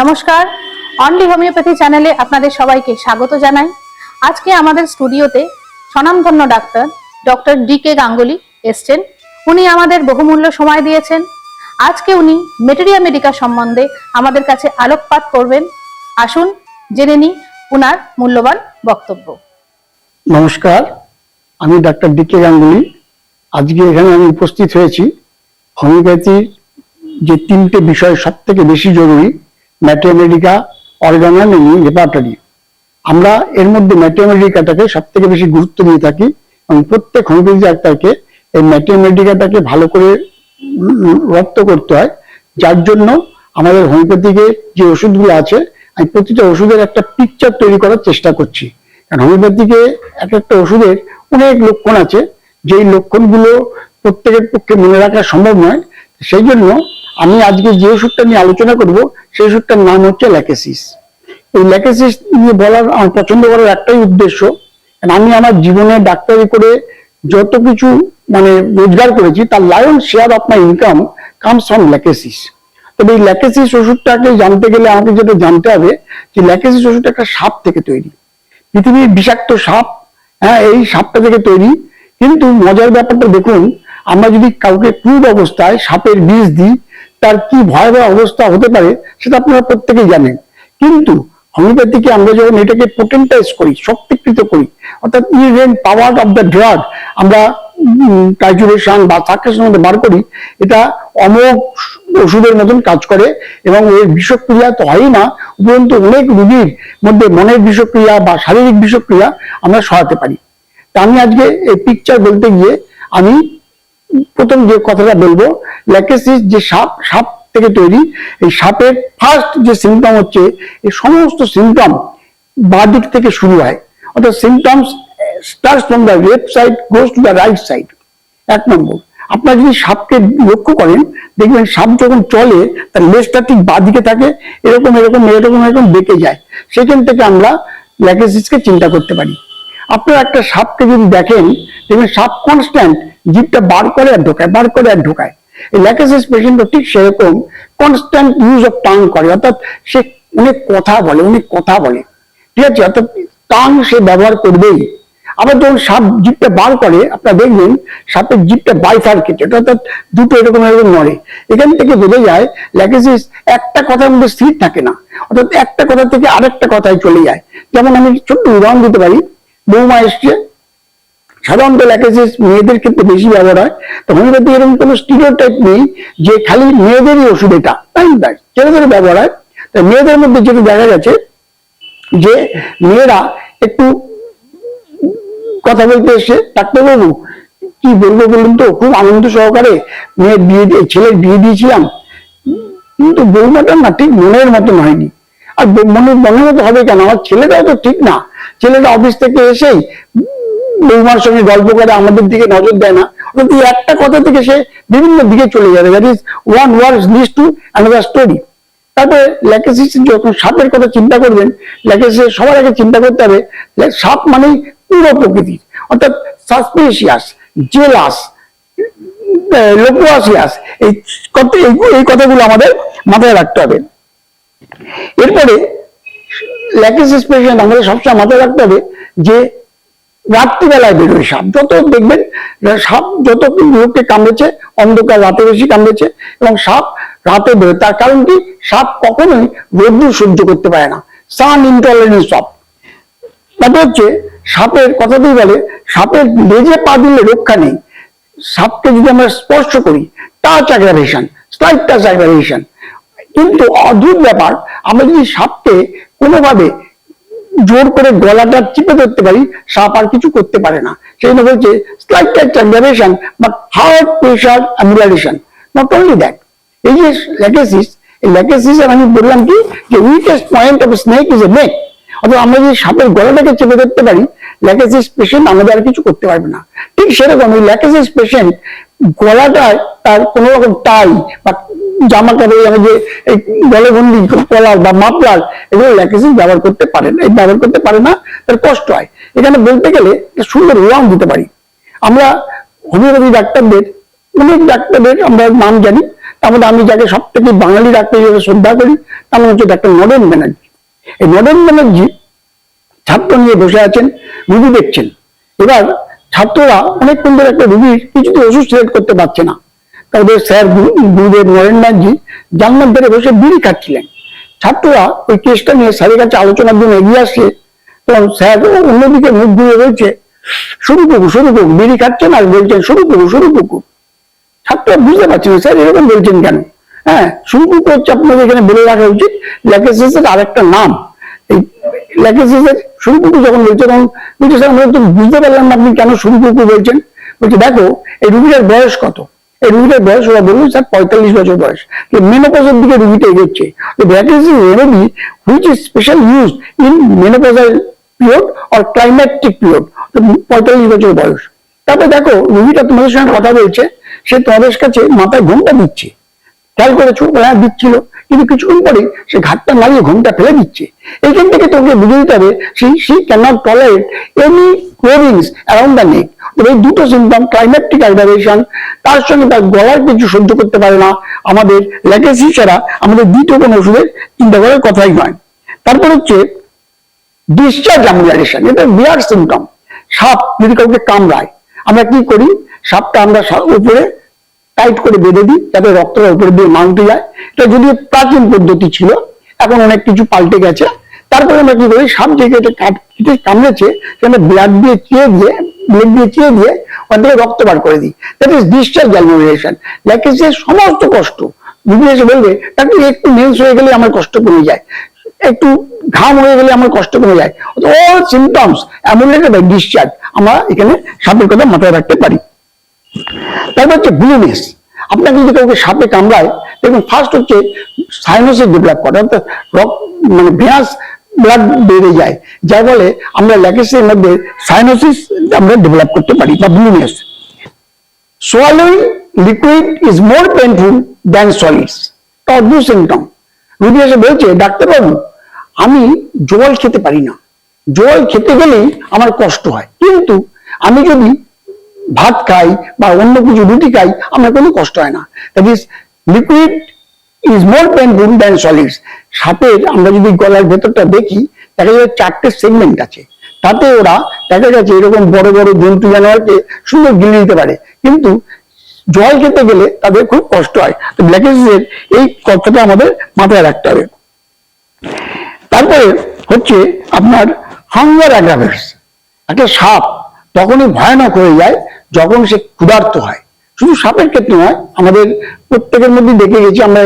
নমস্কার। Only homeopathy চ্যানেলে আপনাদের সবাইকে স্বাগত জানাই। আজকে আমাদের স্টুডিওতে স্বনামধন্য ডাক্তার ডক্টর ডি কে গাঙ্গুলি এসছেন। উনি আমাদের বহুমূল্য সময় দিয়েছেন। আজকে উনি মেটেরিয়া মেডিকা সম্বন্ধে আমাদের কাছে আলোকপাত করবেন। আসুন, জেনে নিই উনার মূল্যবান বক্তব্য। নমস্কার, আমি ডাক্তার ডি কে গাঙ্গুলি। আজকে এখানে আমি উপস্থিত হয়েছি। হোমিওপ্যাথির যে তিনটে বিষয় সব থেকে বেশি জরুরি অর্গানাল এবং রেপার্টারি আমরা এর মধ্যে ম্যাথমেটিকাটাকে সব থেকে বেশি গুরুত্ব দিয়ে থাকি এবং প্রত্যেক হোমিওপ্যাথি ডাক্তারকে এই ম্যাথমেটিকাটাকে ভালো করে রপ্ত করতে হয়। যার জন্য আমাদের হোমিওপ্যাথিকে যে ওষুধগুলো আছে, আমি প্রতিটা ওষুধের একটা পিকচার তৈরি করার চেষ্টা করছি। কারণ হোমিওপ্যাথিকে এক একটা ওষুধের অনেক লক্ষণ আছে। যেই লক্ষণগুলো প্রত্যেকের পক্ষে মনে রাখা সম্ভব নয় সেই জন্য আমি আজকে যে ওষুধটা নিয়ে আলোচনা করব, সেই ওষুধটার নাম হচ্ছে ল্যাকেসিস। এই ল্যাকেসিস নিয়ে বলার আমার পছন্দ করার একটাই উদ্দেশ্য আমি আমার জীবনে ডাক্তারি করে যত কিছু মানে রোজগার করেছি, তার lion share of my income comes from Lachesis. তবে এই ল্যাকেসিস ওষুধটাকে জানতে গেলে আমাকে যেটা জানতে হবে, যে ল্যাকেসিস ওষুধটা একটা সাপ থেকে তৈরি। পৃথিবীর বিষাক্ত সাপ হ্যাঁ এই সাপটা থেকে তৈরি। কিন্তু মজার ব্যাপারটা দেখুন আমরা যদি কাউকে ক্রুড অবস্থায় সাপের বিষ দিই, তার কি ভয়াবহ অবস্থা হতে পারে সেটা আপনারা প্রত্যেকেই জানেন। কিন্তু হোমিওপ্যাথিকে আমরা যখন এটাকে পোটেন্টাইজ করি, শক্তিকৃত করি, অর্থাৎ even power of the drug আমরা টাইচুরেশন বা সার্কেশন মধ্যে বার করি, এটা অমোঘ ওষুধের মতন কাজ করে এবং এর বিষক্রিয়া তো হয়ই না, উপরন্তু অনেক রুগীর মধ্যে মনের বিষক্রিয়া বা শারীরিক বিষক্রিয়া আমরা সরাতে পারি। তা আমি আজকে এই পিকচার বলতে গিয়ে আমি প্রথম যে কথাটা বলব, ল্যাকেসিস যে সাপ সাপ থেকে তৈরি, এই সাপের ফার্স্ট যে সিমটম হচ্ছে, এই সমস্ত সিমটম বাঁ দিক থেকে শুরু হয়। অর্থাৎ symptoms start from the left side goes to the right side এক নম্বর। আপনারা যদি সাপকে লক্ষ্য করেন, দেখবেন সাপ যখন চলে, তার লেজটা ঠিক বাঁ দিকে থাকে, এরকম এরকম এরকম এরকম বেঁকে যায়। সেখান থেকে আমরা ল্যাকেসিসকে চিন্তা করতে পারি। আপনারা একটা সাপকে যদি দেখেন, দেখবেন সাপ কনস্ট্যান্ট জিভটা বার করে আর ঢোকায়, বার করে আর ঢোকায়। এই ল্যাকেসিস পেশেন্টও ঠিক সেরকম কনস্ট্যান্ট ইউজ অফ টাং করে, অর্থাৎ সে অনেক কথা বলে, অনেক কথা বলে। ঠিক আছে? অর্থাৎ টাং সে ব্যবহার করবেই। আবার যখন সাপ জিপটা বার করে, আপনারা দেখবেন সাপের জিপটা বাইফার্কেটেড অর্থাৎ দুটো এরকম এরকম নড়ে। এখান থেকে বোঝা যায় ল্যাকেসিস একটা কথার মধ্যে স্থির থাকে না। অর্থাৎ একটা কথা থেকে আরেকটা কথায় চলে যায়। যেমন আমি ছোট্ট উদাহরণ দিতে পারি বৌমা এসছে। সাধারণত ল্যাকেসিস মেয়েদের ক্ষেত্রে বেশি ব্যবহার হয় তো হোমিওপ্যাথি এরকম কোনো স্টিরিওটাইপ নেই যে খালি মেয়েদেরই ওষুধ এটা। তাই না? ছেলেদের ব্যবহার হয়? তো মেয়েদের মধ্যে যেটা দেখা গেছে যে মেয়েরা একটু কথা বলতে এসে, ডাক্তারবাবু, কি বলব বলুন তো? খুব আনন্দ সহকারে মেয়ের বিয়ে দিয়ে, ছেলের বিয়ে দিয়েছিলাম। কিন্তু বৌমাটা না ঠিক মনের মতন হয়নি। আর মনের মনের মতো হবে কেন? আমার ছেলেটাও তো ঠিক না। ছেলেটা অফিস থেকে এসেই বৌমার সঙ্গে গল্প করে আমাদের দিকে নজর দেয় না। এই একটা কথা থেকে সে বিভিন্ন দিকে চলে যাবে। That is one word leads to another story তারপরে ল্যাকেসিস যখন সাপের কথা চিন্তা করবেন ল্যাকেসিস সবার আগে চিন্তা করতে হবে সাপ মানেই পুরো প্রকৃতির। অর্থাৎ সাসপেশিয়াস জেলাস লোকোয়াসিয়াস এই- এই কথাগুলো আমাদের মাথায় রাখতে হবে। এরপরে ল্যাকেসিস আমাদের সবসময় মাথায় রাখতে হবে যে রাত্রিবেলায় বেরোয় সাপ। যত দেখবেন, সাপ যত লোককে কামড়েছে, অন্ধকার রাতে বেশি কামড়েছে এবং সাপ রাতে বেরোয়। তার কারণ কি? সাপ কখনোই রোদ্দুর সহ্য করতে পারে না। সান ইন্টলারেন্স সাপ। তারপর হচ্ছে সাপের কথাতেই বলে, সাপের লেজে পা দিলে রক্ষা নেই। সাপকে যদি আমরা স্পর্শ করি touch aggravation slight touch aggravation কিন্তু অদ্ভুত ব্যাপার, আমরা যদি সাপকে কোনোভাবে জোর করে গলাটা চিপে ধরতে পারি, সাপ আর কিছু করতে পারে না। সেই জন্য বলছে slight touch but hard pressure amelioration not only that এই যে ল্যাকেসিস এই ল্যাকেসিস আমি বললাম কি, যে weakest point of snake is a neck অথবা আমরা যদি সাপের গলাটাকে চেপে ধরতে পারি ল্যাকেসিস পেশেন্ট আমাদের আর কিছু করতে পারবে না। ঠিক সেরকম এই ল্যাকেসিস পেশেন্ট গলাটায় তার কোনো রকম টাই বা জামা কাপড় আমি যে গলবন্দি কলার বা মাফলার, এগুলো ল্যাকেসিস ব্যবহার করতে পারে না। ব্যবহার করতে পারে না, তার কষ্ট হয়। এখানে বলতে গেলে সুন্দর উদাহরণ দিতে পারি। আমরা হোমিওপ্যাথি ডাক্তারদের, অনেক ডাক্তারদের আমরা নাম জানি। তারপরে আমি যাকে সব থেকে বাঙালি ডাক্তার হিসেবে শ্রদ্ধা করি, তার নাম হচ্ছে ডাক্তার নরেন ব্যানার্জি। এই নরেন ব্যানার্জি ছাত্র নিয়ে বসে আছেন, রুগী দেখছেন। এবার ছাত্ররা অনেকক্ষণ ধরে একটা রুগীর কিছুতে ওষুধ সিলেক্ট করতে পারছে না। তাদের স্যার গুরু- গুরুদেব নরেন ব্যানার্জি জানলার ধরে বসে বিড়ি খাচ্ছিলেন। ছাত্ররা ওই কেসটা নিয়ে স্যারের কাছে আলোচনার জন্য এগিয়ে আসছে তখন স্যার অন্যদিকে মুখ ঘুরে রয়েছে শুরু কুকু শুরু কুকু বিড়ি খাচ্ছেন আর বলছেন শুরু কুকু শুরু ছাত্ররা বুঝতে পারছে না, স্যার, এরকম বলছেন কেন? হ্যাঁ শুরু হচ্ছে আপনাদের এখানে বলে রাখা উচিত, ল্যাকেসিসের আরেকটা নাম। এই ল্যাকেসিসের শুরু কুকু যখন বলছে, তখন বলছে, স্যার, আমরা তো বুঝতে পারলাম না আপনি কেন শুরু কুকু বলছেন? বলছে, দেখো, এই রুগীটার বয়স কত? রুগীটার বয়স ওরা বলুন স্যার, পঁয়তাল্লিশ বছর বয়স। মেনোপজের দিকে রুগীটা এগোচ্ছে। That is remedy which is special use in period or climacteric period পঁয়তাল্লিশ বছর বয়স। তারপরে দেখো, রুগীটা তোমাদের সঙ্গে কথা বলছে, সে তোমাদের কাছে মাথায় ঘুমটা দিচ্ছে। খেয়াল করেছ? হ্যাঁ দিচ্ছিল। কিন্তু কিছুক্ষণ পরে সে ঘাটটা মারিয়ে ঘুমটা ফেলে দিচ্ছে। এইখান থেকে তোকে বুঝে দিতে হবে সে she cannot tolerate any coverings around the neck এই দুটো সিমটম ক্লাইম্যাটিক অ্যাগ্রাভেশন তার সঙ্গে তার গলার কিছু সহ্য করতে পারে না। আমাদের ল্যাকেসি ছাড়া আমাদের দ্বিতীয় কোনো ওষুধের চিন্তা করার কথাই নয়। তারপর হচ্ছে ডিসচার্জ অ্যামুলারেশন এটা বিরাট সিমটম সাপ যদি কাউকে কামড়ায়, আমরা কি করি? সাপটা আমরা উপরে টাইট করে বেঁধে দিই, যাতে রক্তটা উপরে দিয়ে মাউন্টে যায়। এটা যদি প্রাচীন পদ্ধতি ছিল, এখন অনেক কিছু পাল্টে গেছে। তারপরে আমরা কি করি? সাপ যে কামড়েছে সেখানে ব্লাড দিয়ে চেয়ে দিয়ে ব্লেড দিয়ে ওখান থেকে রক্ত বার করে দিই। দ্যাট ইজ যাকে সে সমস্ত কষ্ট এসে তাকে একটু মেন্স হয়ে গেলে আমার কষ্ট কমে যায়? একটু ঘাম হয়ে গেলে আমার কষ্ট কমে যায়? সিমটমস ডিসচার্জ আমরা এখানে সাপের কথা মাথায় রাখতে পারি। তারপর হচ্ছে ব্লুনেস আপনাকে যদি কাউকে সাপে কামড়ায়, দেখুন ফার্স্ট হচ্ছে সাইনোসিস ডেভেলপ করে, অর্থাৎ মানে ভেনাস ব্লাড বেড়ে যায়, যার ফলে আমরা ল্যাকেসের মধ্যে সাইনোসিস আমরা ডেভেলপ করতে পারি বা blueness swallowing liquid is more painful than solids অদ্ভুত সিমটম রুগী এসে বলছে, ডাক্তারবাবু, আমি জল খেতে পারি না। জল খেতে গেলেই আমার কষ্ট হয়। কিন্তু আমি যদি ভাত খাই বা অন্য কিছু রুটি খাই, আমার কোনো কষ্ট হয় না। That is liquid is more painful than solids সাপের, আমরা যদি গলার ভেতরটা দেখি, দেখা যায় চারটে সেগমেন্ট আছে। তাতে ওরা দেখা যাচ্ছে এরকম বড় বড় জন্তু জানোয়ারকে সুন্দর গিলে নিতে পারে। কিন্তু জল খেতে গেলে তাদের খুব কষ্ট হয়। তো ব্ল্যাকেজের এই কথাটা আমাদের মাথায় রাখতে হবে। তারপরে হচ্ছে আপনার হাঙ্গার অ্যাগ্রাভেটস একটা সাপ তখনই ভয়ানক হয়ে যায় যখন সে ক্ষুধার্ত হয়। শুধু সাপের ক্ষেত্রে নয়, আমাদের প্রত্যেকের মধ্যে দেখে গেছি আমরা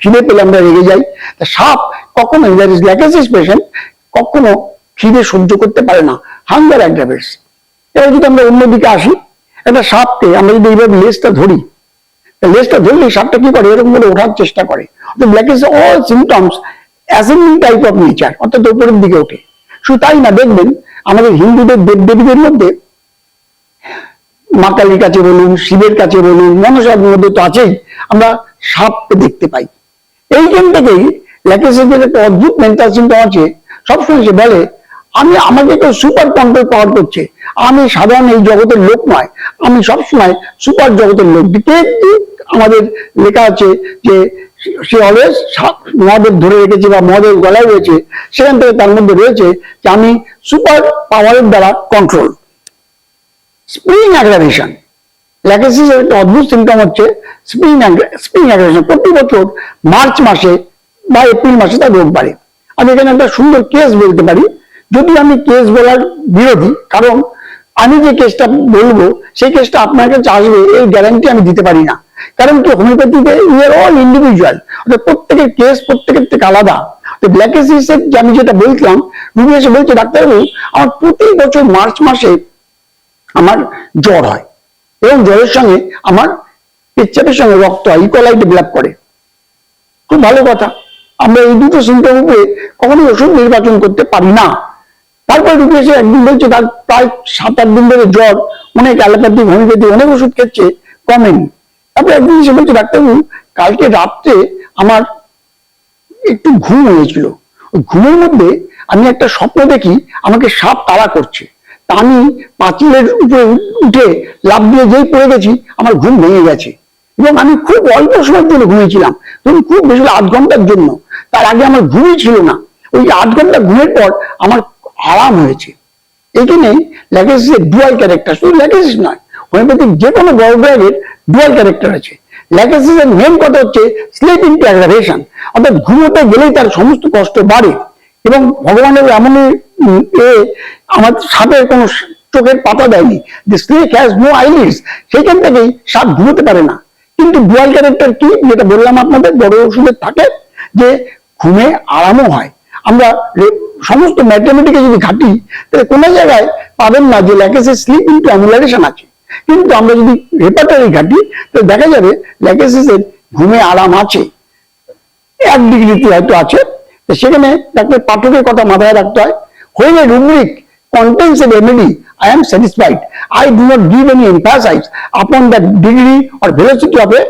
খিদে পেলে আমরা রেগে যাই। তা সাপ কখনো দ্যার ইজ ল্যাকেসিস পেশেন্ট কখনো খিদে সহ্য করতে পারে না। হাঙ্গার অ্যাগ্রাভেটস এবার যদি আমরা অন্যদিকে আসি, একটা সাপকে আমরা যদি এইভাবে লেজটা ধরি, তা লেজটা ধরলেই সাপটা কি করে? এরকম করে ওঠার চেষ্টা করে। অর্থাৎ black all symptoms ascending type of nature অর্থাৎ উপরের দিকে ওঠে। শুধু তাই না, দেখবেন আমাদের হিন্দুদের দেব দেবীদের মধ্যে মা কালীর কাছে বলুন, শিবের কাছে বলুন, মনসার মধ্যে তো আছেই। আমরা সাপকে দেখতে পাই। এইখান থেকেই ল্যাকেসের একটা অদ্ভুত মেন্টাল সিমটম আছে। সবসময় সে বলে, আমি, আমাকে কেউ সুপার কন্ট্রোল পাওয়ার করছে। আমি সাধারণ এই জগতের লোক নয়। আমি সবসময় সুপার জগতের লোক। ডিটেকটিভ আমাদের লেখা আছে যে, সে অলওয়েজ মদের ধরে রেখেছে বা মদের গলায় রয়েছে, সেখান থেকে তার মধ্যে রয়েছে যে, আমি সুপার পাওয়ারের দ্বারা কন্ট্রোল স্প্রিং অ্যাগ্রাভেশন ল্যাকেসিসের একটা অদ্ভুত সিমটম হচ্ছে স্প্রিং স্প্রিং অ্যাগ্রাভেশন প্রতি বছর মার্চ মাসে বা এপ্রিল মাসে তার রোগ বাড়ে। আমি এখানে একটা সুন্দর কেস বলতে পারি। যদি আমি কেস বলার বিরোধী, কারণ আমি যে কেসটা বলব, সেই কেসটা আপনার কাছে আসবে, এই গ্যারান্টি আমি দিতে পারি না। কারণ কি হোমিওপ্যাথিতে ইউর অল ইন্ডিভিজুয়াল প্রত্যেকের কেস প্রত্যেকের থেকে আলাদা। তো ব্ল্যাকেসিসের যে আমি যেটা বলছিলাম রুগী এসে বলছে, ডাক্তারবাবু, আমার প্রতি বছর মার্চ মাসে আমার জ্বর হয়। এবং জ্বরের সঙ্গে আমার পেচ্ছাপের সঙ্গে রক্ত হয় ইকোলাই ডেভেলপ করে। খুব ভালো কথা। আমরা এই দুটো সিমটম উপরে কখনোই ওষুধ নির্বাচন করতে পারি না। তারপর রুগী এসে একদিন বলছে, তার প্রায় সাত আট দিন ধরে জ্বর, অনেক অ্যালোপ্যাথিক হোমিওপ্যাথি অনেক ওষুধ খেচ্ছে কমেনি। তারপর একদিন এসে বলছে, ডাক্তারবাবু, কালকে রাত্রে আমার একটু ঘুম হয়েছিল। ঘুমের মধ্যে আমি একটা স্বপ্ন দেখি, আমাকে সাপ তাড়া করছে। আমি পাঁচিলের উপরে উঠে লাভ দিয়ে যেই পড়ে গেছি, আমার ঘুম ভেঙে গেছে। এবং আমি খুব অল্প সময়ের জন্য ঘুমিয়েছিলাম। ধরুন খুব বেশি আধ ঘণ্টার জন্য। তার আগে আমার ঘুমই ছিল না। ওই আধ ঘণ্টা ঘুমের পর আমার আরাম হয়েছে। এখানে ল্যাকেসিসের ডুয়াল ক্যারেক্টার শুধু ল্যাকেসিস নয় হোমিওপ্যাথিক যে কোনো বড় ড্রাগের ডুয়াল ক্যারেক্টার আছে। ল্যাকেসিসের মেন কথা হচ্ছে স্লিপ ইন্টু অ্যাগ্রাভেশন অর্থাৎ ঘুমোতে গেলেই তার সমস্ত কষ্ট বাড়ে। এবং ভগবানের এমনই এ আমার সাপের কোনো চোখের পাতা দেয়নি। The snake has no eyelids সেখান থেকেই সাপ ঘুমোতে পারে না। কিন্তু ডুয়াল ক্যারেক্টার কি? যেটা বললাম আপনাদের, বড় ওষুধের থাকে যে ঘুমে আরামও হয়। আমরা সমস্ত ম্যাথমেটিকে যদি ঘাটি, তাহলে কোনো জায়গায় পাবেন না যে ল্যাকেসিস স্লিপ ইন্টু অ্যামুলারেশন আছে। কিন্তু আমরা যদি রেপার্টারি ঘাটি, তাহলে দেখা যাবে ল্যাকেসিসের ঘুমে আরাম আছে। এক ডিগ্রিতে হয়তো আছে। সেখানে ডাক্তার পাঠকের কথা মাথায় রাখতে হয়। When a rubric contains a remedy i am satisfied. I do not give any emphasis upon the degree or velocity of a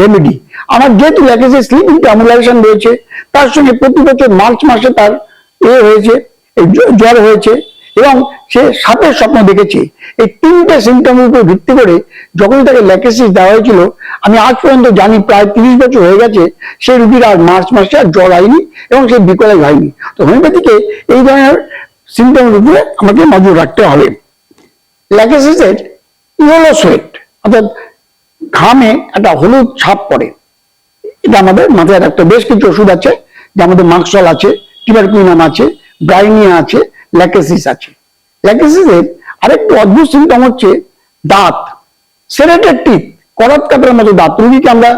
remedy. আমার যেহেতু লেগেছে স্লিপ ইন্টু অ্যামুলারেশন রয়েছে, তার সঙ্গে প্রতি বছর মার্চ মাসে তার এ হয়েছে জ্বর হয়েছে, এবং সে সাপের স্বপ্ন দেখেছে। এই তিনটে সিমটমের উপর ভিত্তি করে যখন তাকে ল্যাকেসিস দেওয়া হয়েছিল, আমি আজ পর্যন্ত জানি প্রায় তিরিশ বছর হয়ে গেছে, সেই রুগীর আর মার্চ মাসে আর জ্বর হয়নি, এবং সে বিকলায় হয়নি। তো হোমিওপ্যাথিকে এই ধরনের সিমটমের উপরে আমাকে নজর রাখতে হবে। ল্যাকেসিসের ইয়েলো সোয়েট অর্থাৎ ঘামে একটা হলুদ ছাপ পড়ে। এটা আমাদের মাথায় রাখতে বেশ কিছু ওষুধ আছে যে আমাদের মাক্সল আছে, টিবারকুইনাম আছে, ব্রাইনিয়া আছে ল্যাকেসিস আছে। ল্যাকেসিসের আরেকটি অদ্ভুত সিমটম হচ্ছে দাঁত। সেরেটেড টিথ করাত কাটার মতো দাঁত। রুগীকে আমরা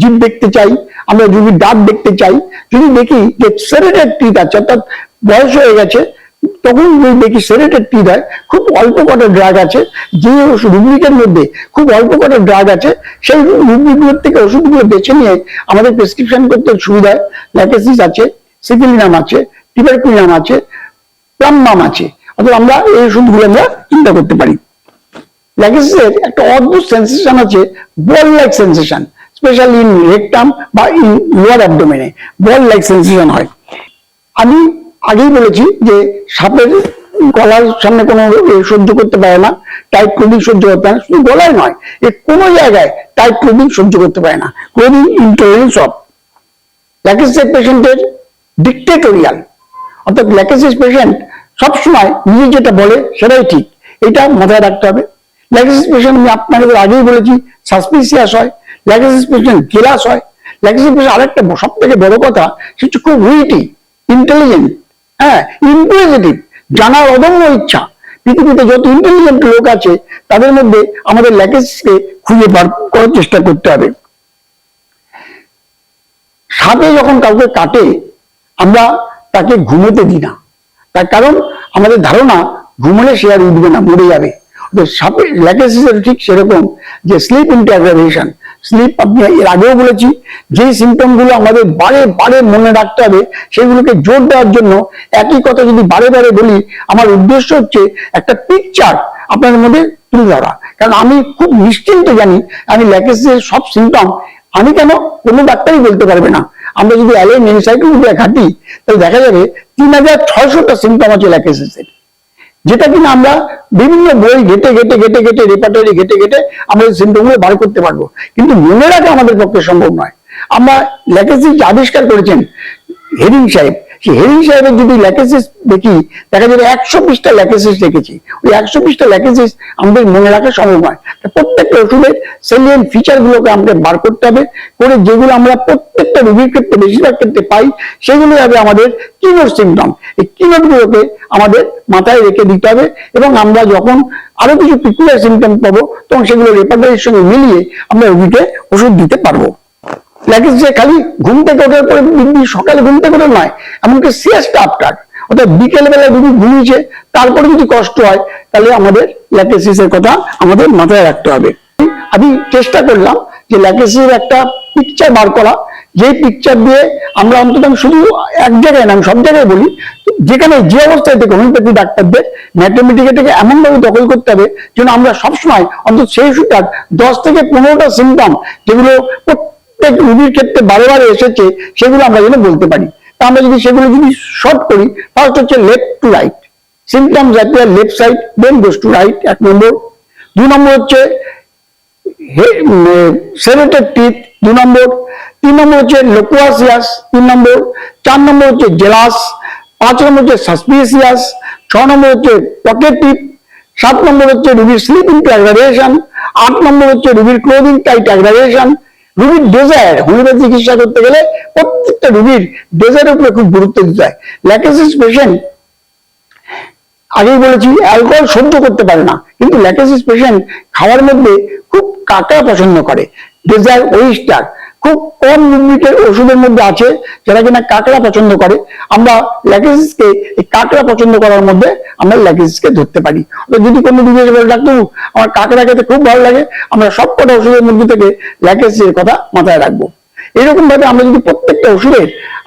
জিভ দেখতে চাই, আমরা রুগীর দাঁত দেখতে চাই। যদি দেখি যে সেরেটেড টিথ আছে, অর্থাৎ বয়স হয়ে গেছে তখন যদি দেখি সেরেটেড টিথ হয় খুব অল্প কটা ড্রাগ আছে, যে রুগীকের মধ্যে খুব অল্প কটা ড্রাগ আছে, সেই রুগীগুলোর থেকে ওষুধগুলো বেছে নিয়ে আমাদের প্রেসক্রিপশন করতে সুবিধা হয় ল্যাকেসিস আছে সিকিলিনাম আছে টিবারকুইনাম আছে প্লাম্বাম আছে। অর্থাৎ আমরা এই ওষুধগুলো আমরা চিন্তা করতে পারি। ল্যাগেসের একটা অদ্ভুত সেন্সেশন আছে ball like sensation specially in rectum বা ইন লোয়ার অ্যাবডোমেনে বল লাইক সেন্সেশন হয়। আমি আগেই বলেছি যে সাপের গলার সামনে কোনো সহ্য করতে পারে না টাইট ক্লোদিং সহ্য করতে পারে না, শুধু গলায় নয়, এ কোনো জায়গায় টাইট ক্লোদিং সহ্য করতে পারে না ক্লোদিং ইন্টলারেন্স অফ ল্যাকেসিস পেশেন্টের ডিক্টেটোরিয়াল অর্থাৎ ল্যাকেসিস পেশেন্ট সবসময় নিজে যেটা বলে সেটাই ঠিক, এটা মাথায় রাখতে হবে। ল্যাকেসিস পেশেন্ট আমি আপনাদের আগেই বলেছি সাসপিসিয়াস হয় ল্যাকেসিস পেশেন্ট জেলাস হয়। ল্যাকেসিস পেশেন্ট আরেকটা সব থেকে বড় কথা সে হচ্ছে খুব উইটি ইন্টেলিজেন্ট হ্যাঁ ইনকুইজিটিভ জানার অদম্য ইচ্ছা। পৃথিবীতে যত ইন্টেলিজেন্ট লোক আছে, তাদের মধ্যে আমাদের ল্যাকেসিসকে খুঁজে বার করার চেষ্টা করতে হবে। সাপে যখন কাউকে কাটে, আমরা তাকে ঘুমোতে দিই না। তার কারণ, আমাদের ধারণা, ঘুমলে সে আর উঠবে না, মরে যাবে। সাপের ল্যাকেসিসের ঠিক সেরকম যে স্লিপ ইন্টু অ্যাগ্রাভেশন স্লিপ আপনি এর আগেও বলেছি, যে সিমটমগুলো আমাদের বারে বারে মনে রাখতে হবে, সেগুলোকে জোর দেওয়ার জন্য একই কথা যদি বারে বারে বলি, আমার উদ্দেশ্য হচ্ছে একটা পিকচার আপনাদের মধ্যে তুলে ধরা। কারণ আমি খুব নিশ্চিন্ত জানি, আমি ল্যাকেসিসের সব সিমটম আমি কেন কোনো ডাক্তারই বলতে পারবে না। আমরা যদি অ্যালেন এনসাইক্লোপিডিয়া ঘাটি তাহলে দেখা যাবে তিন হাজার ছয়শটা সিমটম আছে ল্যাকেসিসের যেটা কিনা আমরা বিভিন্ন বই ঘেটে ঘেটে ঘেটে ঘেটে রেপার্টারি ঘেটে ঘেটে আমরা সিমটমগুলো বার করতে পারব। কিন্তু মনে রাখা আমাদের পক্ষে সম্ভব নয়। আমরা ল্যাকেসিস আবিষ্কার করেছেন হেরিং সাহেব হেরিং সাহেবের যদি ল্যাকেসিস দেখি, দেখা যাবে একশো বিশটা ল্যাকেসিস রেখেছি ওই একশো বিশটা ল্যাকেসিস আমাদের মনে রাখা সম্ভব নয়। প্রত্যেকটা ওষুধের সেলিয়েন্ট ফিচার গুলোকে আমাদের বার করতে হবে করে যেগুলো আমরা প্রত্যেকটা রোগীর ক্ষেত্রে, বেশিরভাগ ক্ষেত্রে পাই সেগুলো হবে আমাদের কিনোর সিমটম এই কিনোটগুলোকে আমাদের মাথায় রেখে দিতে হবে এবং আমরা যখন আরও কিছু পিকুলার সিমটম পাবো, তখন সেগুলো রেপার্টারির সঙ্গে মিলিয়ে আমরা রোগীকে ওষুধ দিতে পারব। ল্যাকিস যে খালি ঘুম থেকে ওঠার পরে সকালে ঘুম থেকে ওঠা নয়, এমনকি সিয়াসটা আফটার অর্থাৎ বিকেল বেলা যদি ঘুমিয়েছে, তারপরে যদি কষ্ট হয়, তাহলে আমাদের ল্যাকেসিসের কথা আমাদের মাথায় রাখতে হবে। আমি চেষ্টা করলাম যে ল্যাকেসিসের একটা পিকচার বার করা। যে পিকচার দিয়ে আমরা অন্তত শুধু এক জায়গায় না সব জায়গায় বলি যেখানে যে অবস্থায় থেকে হোমিওপ্যাথি ডাক্তারদের ম্যাথমেটিকে থেকে এমন ভাবে দখল করতে হবে যেন আমরা সবসময় অন্তত সেই ওষুধটার দশ থেকে পনেরোটা সিমটম যেগুলো প্রত্যেক রুগীর ক্ষেত্রে বারে বারে এসেছে, সেগুলো আমরা যেন বলতে পারি। তা আমরা যদি সেগুলো যদি শর্ট করি ফার্স্ট হচ্ছে left to right symptoms appear left side then goes to right এক নম্বর। দুই নম্বর হচ্ছে সেরেটেড টিথ দু নম্বর। তিন নম্বর হচ্ছে লোকুয়াসিয়াস তিন নম্বর। চার নম্বর হচ্ছে জেলাস পাঁচ নম্বর হচ্ছে সাসপিসিয়াস ছ নম্বর হচ্ছে পকেট টিপ সাত নম্বর হচ্ছে রুবির স্লিপিং অ্যাগ্রাভেশন আট নম্বর হচ্ছে রুবির ক্লোদিং টাইট অ্যাগ্রাভেশন রুবির ডেজায়ার হোমিওপ্যাথি চিকিৎসা করতে গেলে প্রত্যেকটা রুগীর ডেজায়ারের উপরে খুব গুরুত্ব দিতে হয়। ল্যাকেসিস পেশেন্ট আগেই বলেছি অ্যালকোহল সহ্য করতে পারে না। কিন্তু ল্যাকেসিস পেশেন্ট খাওয়ার মধ্যে খুব কাঁকড়া পছন্দ করে। ডেজার ওয়েস্টার খুব কম ইউনিটের ওষুধের মধ্যে আছে যারা কিনা কাঁকড়া পছন্দ করে। আমরা ল্যাকেসিসকে এই কাঁকড়া পছন্দ করার মধ্যে আমরা ল্যাকেসিসকে ধরতে পারি। যদি কোনো জিজ্ঞেস করে ডাক্তার আমার কাঁকড়া খেতে খুব ভালো লাগে আমরা সব কটা ওষুধের মধ্যে থেকে ল্যাকেসিসের কথা মাথায় রাখব। এরকম ভাবে আমরা যদি প্রত্যেকটা ওষুধের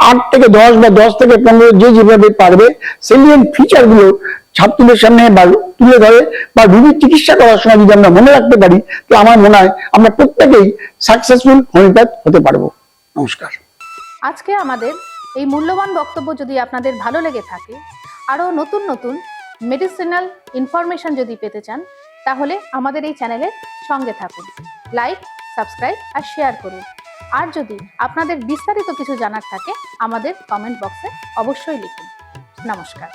আট থেকে দশ বা দশ থেকে পনেরো যে যেভাবে পারবে সেলিয়েন্ট ফিচারগুলো ছাত্রদের সামনে বা তুলে ধরে বা রোগীর চিকিৎসা করার সময় যদি আমরা মনে রাখতে পারি, তো আমার মনে হয় আমরা প্রত্যেকেই সাকসেসফুল হোমিওপ্যাথ হতে পারব। নমস্কার। আজকে আমাদের এই মূল্যবান বক্তব্য যদি আপনাদের ভালো লেগে থাকে, আরও নতুন নতুন মেডিসিনাল ইনফরমেশন যদি পেতে চান, তাহলে আমাদের এই চ্যানেলের সঙ্গে থাকুন। লাইক সাবস্ক্রাইব আর শেয়ার করুন। আর যদি আপনাদের বিস্তারিত কিছু জানার থাকে, আমাদের কমেন্ট বক্সে অবশ্যই লিখুন। নমস্কার।